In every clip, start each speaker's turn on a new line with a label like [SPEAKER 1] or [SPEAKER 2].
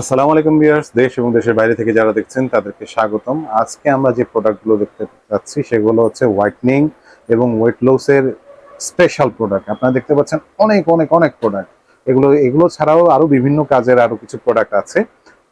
[SPEAKER 1] আসসালামু আলাইকুম ভিউয়ার্স, দেশ এবং দেশের বাইরে থেকে যারা দেখছেন, তাদেরকে স্বাগতম। আজকে আমরা যে প্রোডাক্টগুলো দেখতে পাচ্ছি সেগুলো হচ্ছে হোয়াইটনিং এবং ওয়েট লসের স্পেশাল প্রোডাক্ট আপনারা দেখতে পাচ্ছেন অনেক অনেক অনেক প্রোডাক্ট এগুলো এগুলো ছাড়াও আরও বিভিন্ন কাজের আরও কিছু প্রোডাক্ট আছে।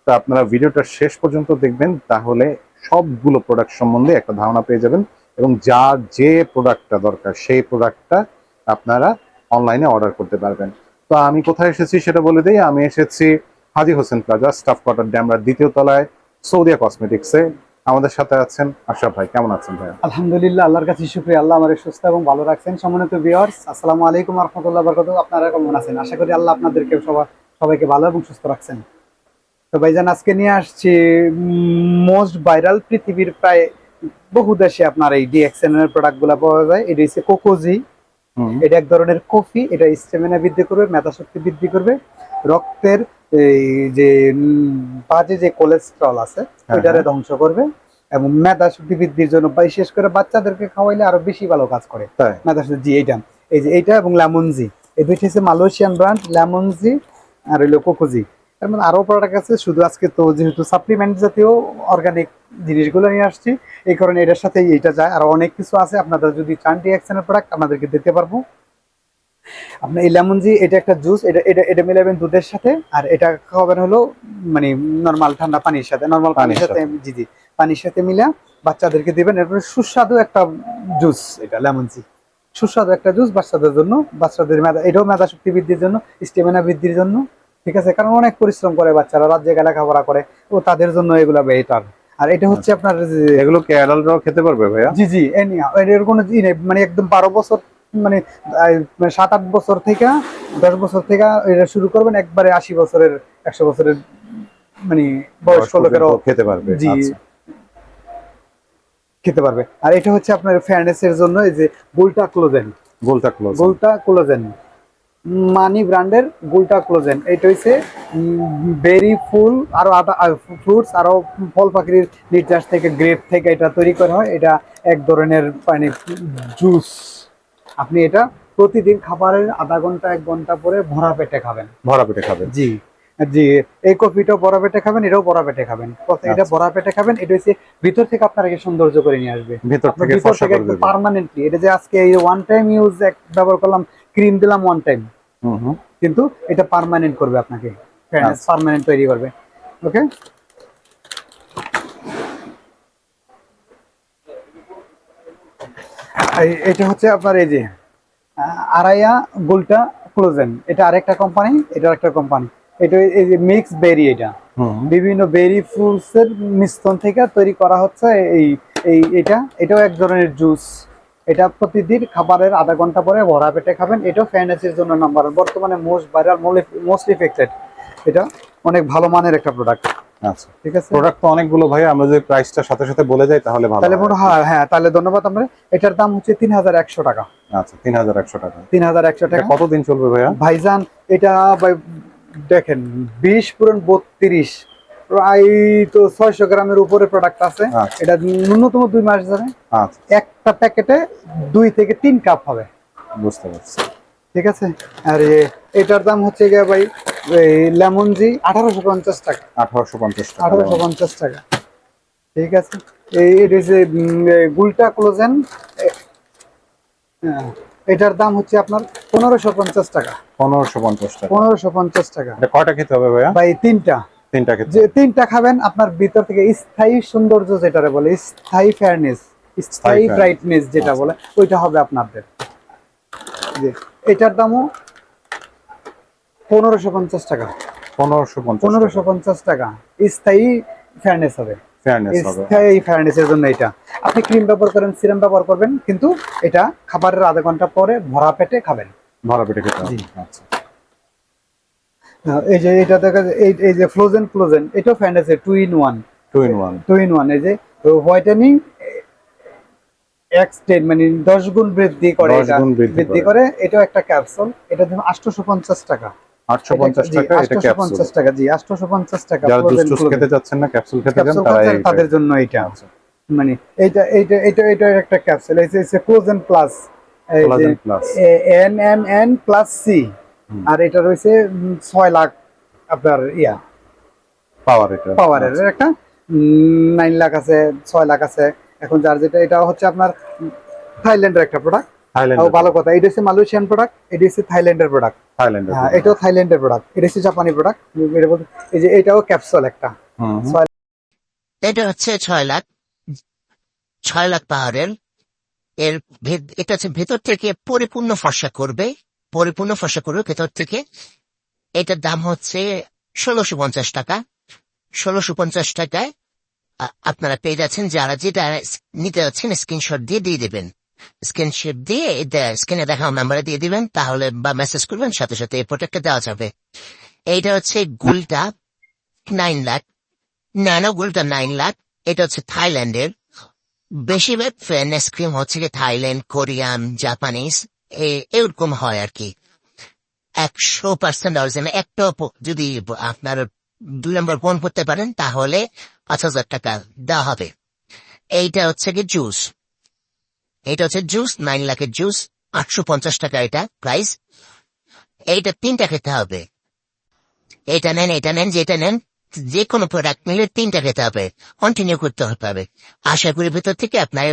[SPEAKER 1] তো আপনারা ভিডিওটা শেষ পর্যন্ত দেখবেন, তাহলে সবগুলো প্রোডাক্ট সম্বন্ধে একটা ধারণা পেয়ে যাবেন এবং যার যে প্রোডাক্টটা দরকার, সেই প্রোডাক্টটা আপনারা অনলাইনে অর্ডার করতে পারবেন। তো আমি কোথায় এসেছি সেটা বলে দিই। আমি এসেছি Haji Hossain plaza staff quarter ড্যামরার দ্বিতীয় তলায় সৌদিয়া কসমেটিক্সে। আমাদের সাথে আছেন আশরাফ ভাই কেমন আছেন ভাই?
[SPEAKER 2] আলহামদুলিল্লাহ আল্লাহর কাছে শুক্রিয়া আল্লাহ আমার সুস্থ এবং ভালো রাখছেন। সম্মানিত ভিউয়ার্স আসসালামু আলাইকুম রহমতুল্লাহ বরকত আপনারা কেমন আছেন? আশা করি আল্লাহ আপনাদেরকে সবাই সবাইকে ভালো এবং সুস্থ রাখছেন। তো ভাইজান আজকে নিয়ে আসছি মোস্ট ভাইরাল পৃথিবীর প্রায় বহু দেশে আপনার এই ডিএক্সএন এর প্রোডাক্টগুলা পাওয়া যায়। এটা হচ্ছে কোকোজি। এটা এক ধরনের কফি। এটা স্টেমিনা বৃদ্ধি করবে মেধা শক্তি বৃদ্ধি করবে। রক্তের এই যে বাজে যে কোলেস্ট্রল আছে
[SPEAKER 1] হ্যাঁ,
[SPEAKER 2] ওইটারে
[SPEAKER 1] হ্যাঁ।
[SPEAKER 2] ধ্বংস করবে এবং মেধা শক্তি বৃদ্ধির জন্য বিশেষ করে বাচ্চাদেরকে খাওয়াইলে আরও বেশি ভালো কাজ করে। মেধা শক্তি জি এইটা। এই যে এইটা এবং লেমনজি এই দুইটা হচ্ছে মালয়েশিয়ান ব্র্যান্ড লেমনজি আর হইল কোকোজি এর মধ্যে আরও প্রোডাক্ট আছে শুধু আজকে তো যেহেতু সাপ্লিমেন্ট জাতীয় অর্গানিক জিনিসগুলো নিয়ে আসছি এই কারণে এটার সাথে এইটা যায়। আর অনেক কিছু আছে আপনাদের যদি চান ডিএক্সএনের প্রোডাক্ট আপনাদেরকে দিতে পারব। আপনার এই লেমনজি এটা একটা জুস এটা এটা এটা মিলাবেন দুধের সাথে আর এটা খাওয়াবেন হলো মানে নর্মাল ঠান্ডা পানির সাথে নর্মাল পানির সাথে জি জি পানির সাথে মিলা বাচ্চাদেরকে দিবেন সুস্বাদু একটা জুস এটা লেমনজি সুস্বাদু একটা জুস বাচ্চাদের জন্য বাচ্চাদের মেধা এটাও মেধা শক্তি বৃদ্ধির জন্য স্টেমিনা বৃদ্ধির জন্য ঠিক আছে? কারণ অনেক পরিশ্রম করে বাচ্চারা রাত জেগে লেখাপড়া করে ও তাদের জন্য এগুলা বেটার আর এটা হচ্ছে আপনার
[SPEAKER 1] এগুলো কি অ্যাডাল্টরাও খেতে পারবে ভাইয়া?
[SPEAKER 2] জি জি এনি- এর কোনো ই নেই মানে একদম বারো বছর মানে মানে সাত আট বছর থেকে দশ বছর থেকে এটা শুরু করবেন একবারে আশি বছরের একশো বছরের মানে বয়স্ক লোকেরও
[SPEAKER 1] খেতে পারবে
[SPEAKER 2] জি
[SPEAKER 1] আচ্ছা।
[SPEAKER 2] খেতে পারবে। আর এটা হচ্ছে আপনার ফেয়ারনেস এর জন্য এই যে গোলটা ক্লোজেন
[SPEAKER 1] গোলটা ক্লোজ
[SPEAKER 2] গোলটা ক্লোজেন মানি ব্র্যান্ডের গোলটা ক্লোজেন এটা হচ্ছে বেরি ফুল আরও ফ্রুটস আরও ফল পাখির নির্যাস থেকে গ্রেপ থেকে এটা তৈরি করা হয়। এটা এক ধরনের মানে জুস আপনি এটা প্রতিদিন খাবারের আধা ঘণ্টা এক ঘণ্টা পরে ভরা পেটে খাবেন।
[SPEAKER 1] ভরা পেটে খাবেন?
[SPEAKER 2] জি। জি এই কফিটাও বড় পেটে খাবেন এটাও বড় পেটে খাবেন। এটা
[SPEAKER 1] আচ্ছা।
[SPEAKER 2] বড় পেটে খাবেন এটা হচ্ছে ভিতর থেকে আপনাকে সৌন্দর্য করে নিয়ে আসবে।
[SPEAKER 1] ভিতর থেকে
[SPEAKER 2] ভিতর থেকে পার্মানেন্টলি এটা যে আজকে এই ওয়ান টাইম ইউজ এক ব্যবহার করলাম ক্রিম দিলাম ওয়ান টাইম
[SPEAKER 1] হুম হুম।
[SPEAKER 2] কিন্তু এটা পার্মানেন্ট করবে আপনাকে।
[SPEAKER 1] আচ্ছা।
[SPEAKER 2] পার্মানেন্ট তৈরি করবে। ওকে এটা হচ্ছে আপনার এই যে আহ, আড়াইয়া গোলটা ক্লোজেন। এটা আরেকটা কোম্পানি এটা একটা কোম্পানি এটা এই যে মিক্স বেরি এটা। বিভিন্ন বেরি ফ্রুটস এর মিশ্রণ থেকে তৈরি করা হচ্ছে এই এই এটা। এটাও এক ধরনের জুস এটা প্রতিদিন খাবারের আধা ঘণ্টা পরে ভরা পেটে খাবেন। এটাও ফ্যানেসির জন্য নাম্বার বর্তমানে মোস্ট ভাইরাল মোস্ট ইফেক্টেড এটা অনেক ভালো মানের একটা প্রোডাক্ট
[SPEAKER 1] আচ্ছা।
[SPEAKER 2] ঠিক আছে?
[SPEAKER 1] প্রোডাক্ট তো অনেকগুলো ভাই আমরা যদি প্রাইসটা সাথে সাথে বলে যাই তাহলে ভালো
[SPEAKER 2] তাহলে
[SPEAKER 1] হয়।
[SPEAKER 2] হয় তাহলে ধন্যবাদ আমরা এটার দাম হচ্ছে তিন হাজার একশো টাকা।
[SPEAKER 1] আচ্ছা তিন হাজার একশো টাকা।
[SPEAKER 2] তিন হাজার একশো
[SPEAKER 1] এটা
[SPEAKER 2] টাকা।
[SPEAKER 1] কতদিন চলবে ভাইয়া?
[SPEAKER 2] ভাইজান এটা দেখেন বিশ পুরন বত্রিশ। প্রায় তো ছয়শো গ্রামের উপরে প্রোডাক্ট আছে।
[SPEAKER 1] আচ্ছা।
[SPEAKER 2] এটা ন্যূনতম দুই মাস যাবে
[SPEAKER 1] আচ্ছা।
[SPEAKER 2] একটা প্যাকেটে দুই থেকে তিন কাপ হবে।
[SPEAKER 1] বুঝতে পারছি।
[SPEAKER 2] ঠিক আছে? আর এটার দাম হচ্ছে গিয়ে ভাই এই লেমন জি আঠারোশো পঞ্চাশ টাকা।
[SPEAKER 1] আঠারোশো পঞ্চাশ টাকা
[SPEAKER 2] আঠারোশো পঞ্চাশ টাকা। ঠিক আছে? এই এটা যে গুলটা ক্লোজেন হ্যাঁ, এটার দাম হচ্ছে আপনার পনেরোশো পঞ্চাশ টাকা।
[SPEAKER 1] পনেরোশো পঞ্চাশ টাকা।
[SPEAKER 2] পনেরোশো পঞ্চাশ টাকা।
[SPEAKER 1] কয়টা খেতে হবে ভাইয়া?
[SPEAKER 2] ভাই তিনটা।
[SPEAKER 1] তিনটা খেতে
[SPEAKER 2] যে তিনটা খাবেন আপনার ভিতর থেকে স্থায়ী সৌন্দর্য যেটারে বলে স্থায়ী ফেয়ারনেস স্থায়ী ব্রাইটনেস যেটা
[SPEAKER 1] আচ্ছা।
[SPEAKER 2] বলে ওইটা হবে আপনাদের। যে এটার দামও পনেরোশো পঞ্চাশ টাকা।
[SPEAKER 1] পনেরোশো
[SPEAKER 2] পনেরোশো পঞ্চাশ টাকা। স্থায়ী ফেয়ারনেস হবে। স্থায়ী ফেয়ারনেসের জন্য এটা। আপনি ক্রিম ব্যবহার করেন সিরাম ব্যবহার করবেন কিন্তু এটা খাবারের আধা ঘণ্টা পরে ভরা পেটে খাবেন।
[SPEAKER 1] ভরা পেটে খেতে আচ্ছা।
[SPEAKER 2] এই যে এটা দেখা এই এই যে ফ্লোজেন ফ্লোজেন এটাও fantasy two in one
[SPEAKER 1] two in one
[SPEAKER 2] two in one এই যে হোয়াইটেনিং মানে দশ গুণ বৃদ্ধি করে
[SPEAKER 1] বৃদ্ধি
[SPEAKER 2] এটাও একটা ক্যাপসুল
[SPEAKER 1] আটশো পঞ্চাশ টাকা। এটা
[SPEAKER 2] পঞ্চাশ টাকা
[SPEAKER 1] ক্যাপসুল
[SPEAKER 2] তাদের জন্য এটা
[SPEAKER 1] আচ্ছা
[SPEAKER 2] মানে এটা একটা capsule plus N M N plus C আর এটা রয়েছে ছয় লাখ আপনার ইয়া।
[SPEAKER 1] পাওয়ার এটা।
[SPEAKER 2] পাওয়ারের একটা নাইন লাখ আছে ছয় লাখ আছে। এখন যার যেটা এটা হচ্ছে আপনার থাইল্যান্ডের একটা প্রোডাক্ট
[SPEAKER 1] থাইল্যান্ড
[SPEAKER 2] ভালো কথা এটা হচ্ছে মালয়েশিয়ান প্রোডাক্ট এটা হচ্ছে থাইল্যান্ডের প্রোডাক্ট
[SPEAKER 1] থাইল্যান্ড
[SPEAKER 2] হ্যাঁ এটাও থাইল্যান্ডের প্রোডাক্ট এটা হচ্ছে জাপানি প্রোডাক্ট এটা বলতে এই যে এটাও ক্যাপসুল একটা।
[SPEAKER 3] এটা হচ্ছে ছয় লাখ ছয় লাখ পাহাড়ের। এর এটা হচ্ছে ভেতর থেকে পরিপূর্ণ ফর্সা করবে পরিপূর্ণ ফর্সা করবে ভেতর থেকে। এটার দাম হচ্ছে ষোলোশো পঞ্চাশ টাকা ষোলোশো পঞ্চাশ টাকায় আপনারা পেয়ে যাচ্ছেন যারা যেটা নিতে যাচ্ছেন স্ক্রিনশট দিয়ে দিয়ে দেবেন। স্ক্রিনশট দিয়ে স্ক্রিনে দেখা নাম্বারে দিয়ে দিবেন, তাহলে বা মেসেজ করবেন, সাথে সাথে এই প্রোডাক্টটা দেওয়া যাবে। এইটা হচ্ছে গুলটা নাইন লাখ ন্যানো গোল্ডটা নাইন লাখ এটা হচ্ছে থাইল্যান্ডের। বেশিরভাগ ফেয়ারনেস ক্রিম হচ্ছে কি থাইল্যান্ড, কোরিয়ান, জাপানিজ এরকম হয় আর কি। একশো পার্সেন্ট অরিজিনাল একটা যদি আপনার দুই নম্বর ফোন করতে পারেন, তাহলে পাঁচ হাজার টাকা দেওয়া হবে। এইটা হচ্ছে কি জুস। এটা হচ্ছে জুস নাইন লাখের জুস, আটশো পঞ্চাশ টাকা এটা প্রাইস এইটা তিনটা খেতে হবে। এটা নেন এটা নেন, যেটা নেন যে কোনো প্রোডাক্ট নিলে তিনটা খেতে হবে। কন্টিনিউ করতে হবে। আশা করি ভেতর থেকে আপনার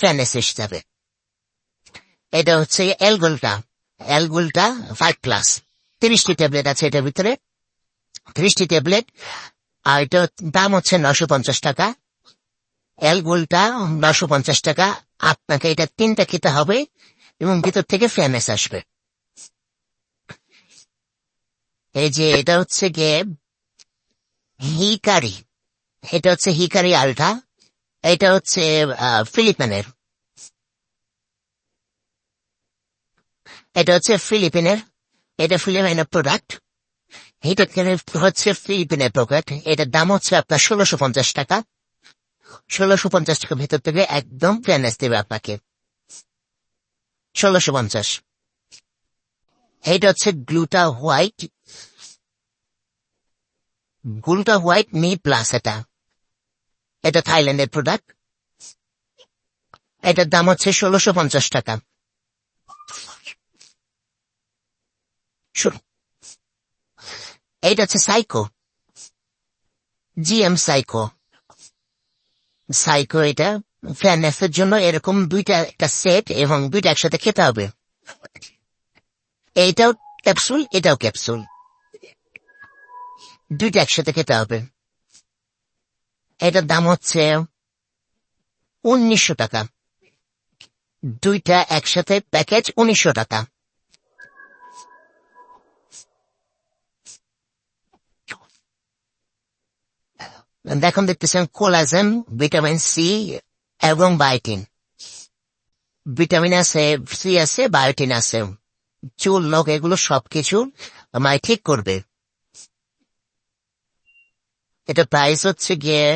[SPEAKER 3] ফ্যানেস এসে যাবে। এটা হচ্ছে অ্যালগোলটা অ্যালগোলটা ফাইভ প্লাস তিরিশটি ট্যাবলেট আছে এটার ভিতরে। তিরিশটি ট্যাবলেট আর এটা দাম হচ্ছে নশো পঞ্চাশ টাকা। অ্যালগোলটা নশো পঞ্চাশ টাকা। আপনাকে এটা তিনটা খেতে হবে এবং ভিতর থেকে ফ্যানেস আসবে। এই যে এটা হচ্ছে গিয়ে হিকারি। এটা হচ্ছে হিকারি আলট্রা এটা হচ্ছে ফিলিপিনের। এটা হচ্ছে ফিলিপিনের। এটা ফিলিপিনের প্রোডাক্ট এটা হচ্ছে ফিলিপিনের প্রোডাক্ট এটার দাম হচ্ছে আপনার ষোলোশো পঞ্চাশ টাকা। ষোলোশো পঞ্চাশ টাকা ভেতর থেকে একদম ফ্যানেস দেবে আপনাকে। ষোলোশো পঞ্চাশ। এটা হচ্ছে গ্লুটা হোয়াইট গুলটা হোয়াইট মি প্লাস এটা। এটা থাইল্যান্ডের প্রোডাক্ট এটার দাম হচ্ছে ষোলোশো পঞ্চাশ টাকা। এইটা হচ্ছে সাইকো জিএম সাইকো সাইকো এটা ফ্যানেসের জন্য এরকম দুইটা একটা সেট এবং দুইটা একসাথে খেতে হবে এইটাও ক্যাপসুল এটাও ক্যাপসুল দুইটা একসাথে খেতে হবে এটার দাম হচ্ছে উনিশশো টাকা দুইটা একসাথে প্যাকেজ উনিশশো টাকা দেখুন দেখতেছেন কোলাজেন ভিটামিন সি এবং বায়োটিন ভিটামিন আছে, সি আছে বায়োটিন আছে। চুল, নখ, এগুলো সবকিছু আমায় ঠিক করবে। এটা প্রাইস হচ্ছে গিয়ে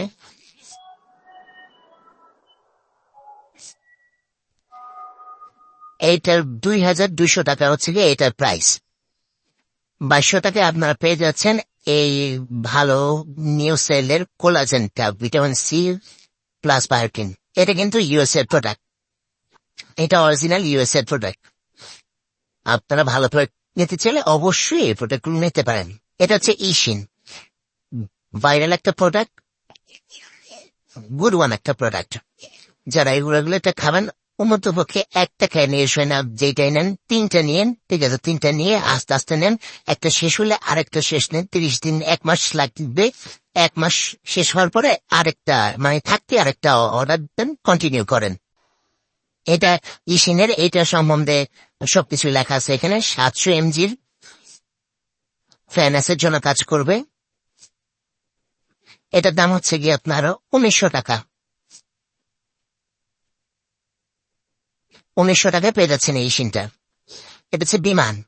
[SPEAKER 3] এইটার দুই হাজার দুইশো টাকা হচ্ছে গিয়ে এটার প্রাইস বাইশশো টাকায় আপনারা পেয়ে যাচ্ছেন এই ভালো নিউ সেলের কোলাজেনটা ভিটামিন সি প্লাস বায়োটিন এটা কিন্তু ইউএস এর প্রোডাক্ট এটা অরিজিনাল ইউএস এর প্রোডাক্ট আপনারা ভালো প্রোডাক্ট নিতে চাইলে অবশ্যই এই প্রোডাক্টগুলো নিতে পারেন। এটা হচ্ছে ইশিন ভাইরাল একটা প্রোডাক্ট গুড ওয়ান একটা প্রোডাক্ট যারা এগুলো খাবেন উন্নত পক্ষে একটা খেয়ে নিয়ে এসে না যেটাই নেন তিনটা নিয়েন ঠিক আছে তিনটা নিয়ে আস্তে আস্তে নেন একটা শেষ হলে আরেকটা শেষ নেন তিরিশ দিন এক মাস লাগবে এক মাস শেষ হওয়ার পরে আরেকটা মানে থাকতে আরেকটা অর্ডার দেন কন্টিনিউ করেন এটা ইসিনের এটা সম্বন্ধে সবকিছু লেখা আছে এখানে সাতশো এমজির ফ্যানাসের জন্য কাজ করবে এটার দাম হচ্ছে গিয়ে আপনার উনিশশো টাকা উনিশশো টাকায় পেয়ে যাচ্ছেন এই সিনটা। এটা হচ্ছে বিমান।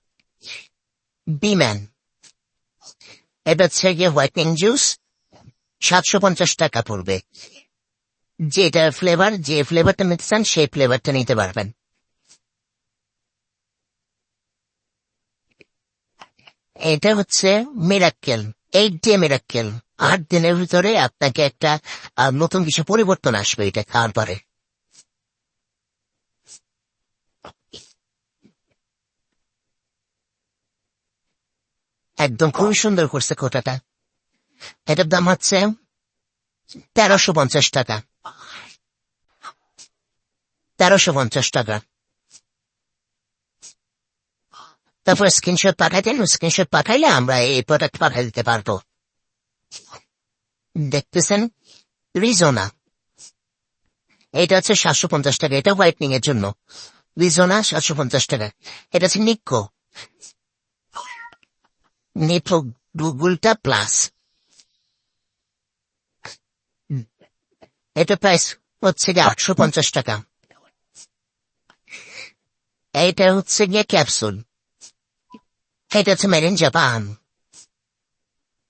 [SPEAKER 3] বিমান। এটা হচ্ছে গিয়ে হোয়াইটনিং জুস। সাতশো পঞ্চাশ টাকা পড়বে। যেটা ফ্লেভার যে ফ্লেভারটা নিতে চান, সেই ফ্লেভারটা নিতে পারবেন। এটা হচ্ছে মিরাক্কেল এইট ডে মিরাক্কেল আট দিনের ভিতরে আপনাকে একটা নতুন কিছু পরিবর্তন আসবে এটা খাওয়ার পরে। একদম খুবই সুন্দর করছে কোটাটা। এটার দাম হচ্ছে তেরোশো পঞ্চাশ টাকা। তেরোশো পঞ্চাশ টাকা। তারপর স্ক্রিনশট পাঠাইতেন স্ক্রিনশট পাঠাইলে আমরা এই প্রোডাক্ট পাঠাই দিতে পারব। দেখতেছেন? রিজোনা। এটা হচ্ছে সাতশো পঞ্চাশ টাকা। এটা হোয়াইটনিং এর জন্য। রিজোনা সাতশো পঞ্চাশ টাকা। এটা হচ্ছে নিক্কো নিপো গুগলটা প্লাস এটা প্রাইস হচ্ছে গিয়ে আটশো পঞ্চাশ টাকা। এইটা হচ্ছে গিয়ে ক্যাপসুল এটা হচ্ছে made in Japan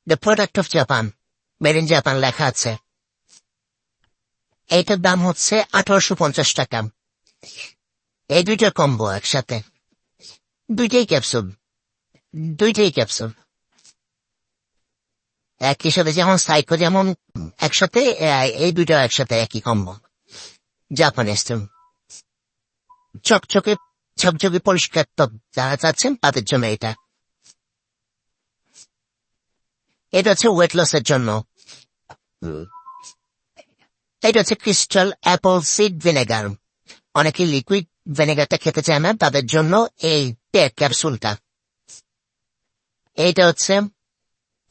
[SPEAKER 3] the product of Japan made in Japan লেখা আছে। এইটার দাম হচ্ছে আঠারোশো পঞ্চাশ টাকা। এই দুইটা কম্বো একসাথে। দুইটাই ক্যাপসুল দুইটাই ক্যাপসুল একই সাথে যেমন সাইকো যেমন একসাথে, এই দুইটা একসাথে একই কম্বো জাপান স্টেম চকচকে ঝকঝকে পরিষ্কার ত্বক যারা চাচ্ছেন তাদের জন্য এটা। এটা হচ্ছে ওয়েট লসের জন্য। এটা হচ্ছে ক্রিস্টাল অ্যাপল সিড ভিনেগার অনেকে লিকুইড ভিনেগারটা খেতে চায় না, তাদের জন্য এই ক্যাপসুলটা এইটা হচ্ছে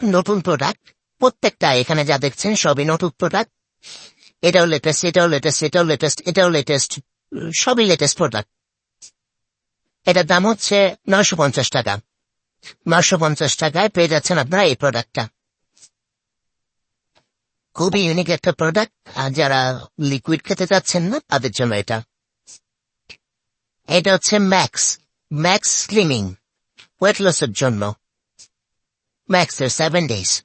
[SPEAKER 3] নতুন প্রোডাক্ট প্রত্যেকটা এখানে যা দেখছেন সবই নতুন প্রোডাক্ট এটাও লেটেস্ট এটাও লেটেস্ট এটাও লেটেস্ট এটাও লেটেস্ট সবই লেটেস্ট প্রোডাক্ট এটার দাম হচ্ছে নয়শো পঞ্চাশ টাকা। নয়শো পঞ্চাশ টাকায় পেয়ে যাচ্ছেন আপনারা এই প্রোডাক্টটা খুবই ইউনিক একটা প্রোডাক্ট আর যারা লিকুইড খেতে চাচ্ছেন না, তাদের জন্য এটা। এটা হচ্ছে ম্যাক্স ম্যাক্স স্লিমিং ওয়েট লসের জন্য। ম্যাক্স এর সেভেন ডেজ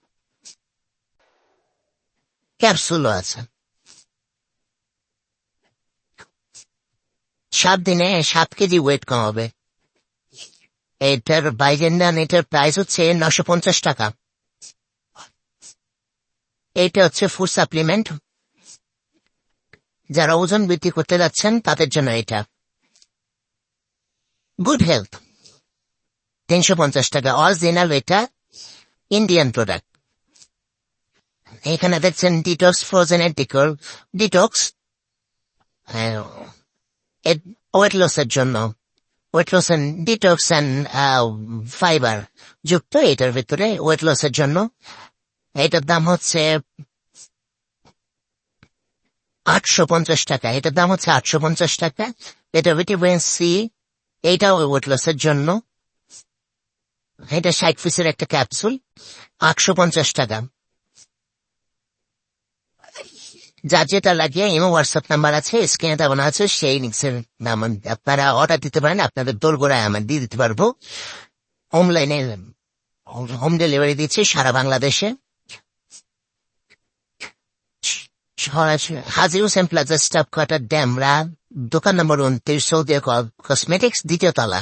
[SPEAKER 3] ক্যাপসুলও আছে সাত দিনে সাত কেজি ওয়েট কমাবে এটার বাইরের নেন এটার প্রাইস হচ্ছে নশো পঞ্চাশ টাকা। এটা হচ্ছে ফুড সাপ্লিমেন্ট যারা ওজন বৃদ্ধি করতে যাচ্ছেন, তাদের জন্য এটা। গুড হেলথ তিনশো পঞ্চাশ টাকা। অরিজিনাল এটা। ইন্ডিয়ান প্রোডাক্ট এখানে দেখছেন ডিটক্স ফ্রোজেন ডিকল ডিটক্স ওয়েট লসের জন্য weight loss detox and fibre যুক্ত, এটার ভিতরে ওয়েট লসের জন্য, এটার দাম হচ্ছে আটশো পঞ্চাশ টাকা, এটার দাম হচ্ছে আটশো পঞ্চাশ টাকা এটা ভিটামিন সি এইটাও ওয়েট লসের জন্য এটা ষাট পিসের একটা ক্যাপসুল আটশো পঞ্চাশ টাকা। যা যেটা লাগিয়ে ইমো হোয়াটসঅ্যাপ নাম্বার আছে স্ক্রিনে দেওয়া আছে, সেই নিক্সের নাম আপনারা অর্ডার দিতে পারেন, আপনাদের দোরগোড়ায় আমরা দিয়ে দিতে পারব। অনলাইনে হোম ডেলিভারি দিচ্ছি সারা বাংলাদেশে। Hazir Hossain plaza staff quarter Demra দোকান নম্বর উনত্রিশ সৌদি কসমেটিক্স দ্বিতীয় তলা।